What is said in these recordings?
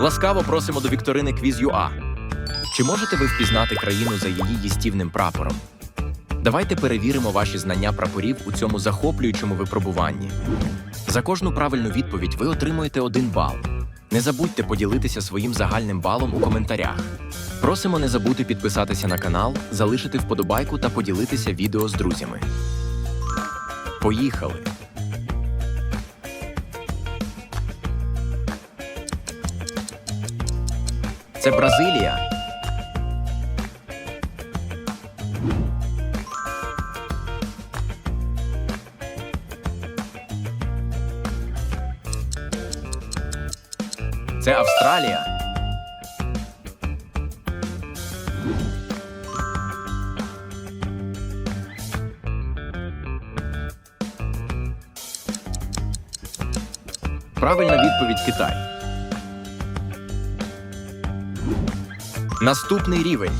Ласкаво просимо до вікторини Quiz.ua. Чи можете ви впізнати країну за її їстівним прапором? Давайте перевіримо ваші знання прапорів у цьому захоплюючому випробуванні. За кожну правильну відповідь ви отримуєте один бал. Не забудьте поділитися своїм загальним балом у коментарях. Просимо не забути підписатися на канал, залишити вподобайку та поділитися відео з друзями. Поїхали! Це Бразилія. Це Австралія. Правильна відповідь Китай. Наступний рівень.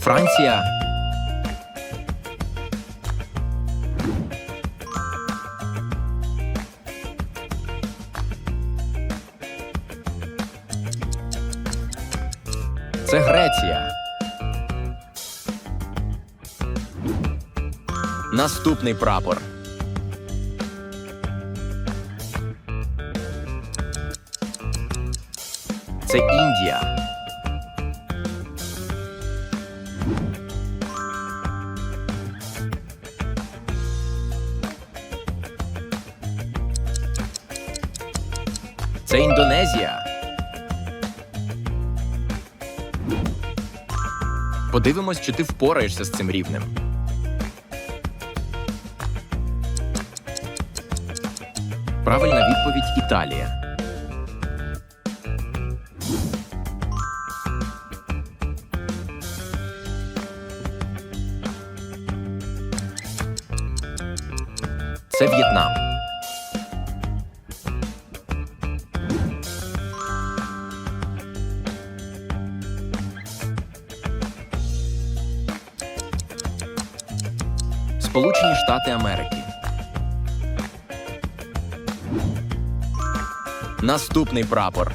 Франція. Це Греція. Наступний прапор. Це Індія. Це Індонезія. Подивимось, чи ти впораєшся з цим рівнем. Правильна відповідь Італія. Це В'єтнам. Сполучені Штати Америки. Наступний прапор.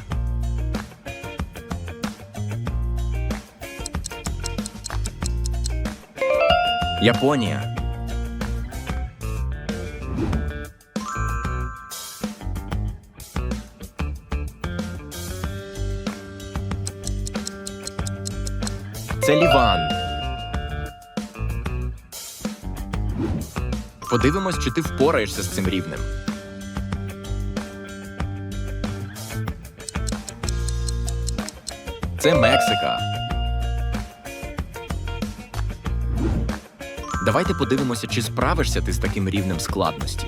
Японія. Це Ліван. Подивимось, чи ти впораєшся з цим рівнем. Це Мексика. Давайте подивимося, чи справишся ти з таким рівнем складності.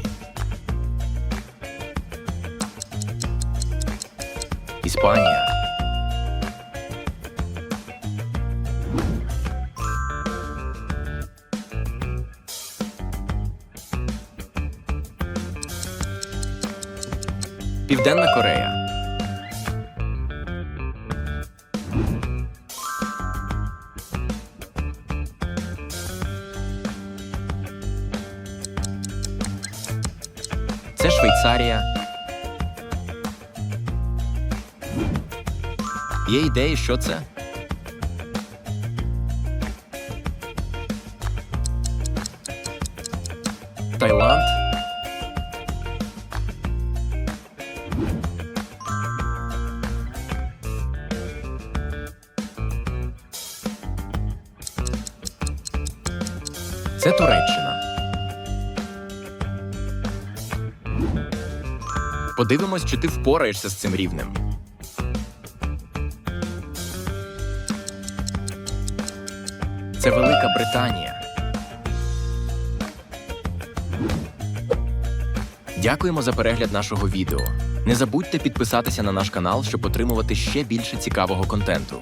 Іспанія. Південна Корея. Це Швейцарія. Є ідеї, що це? Це Туреччина. Подивимось, чи ти впораєшся з цим рівнем. Це Велика Британія. Дякуємо за перегляд нашого відео. Не забудьте підписатися на наш канал, щоб отримувати ще більше цікавого контенту.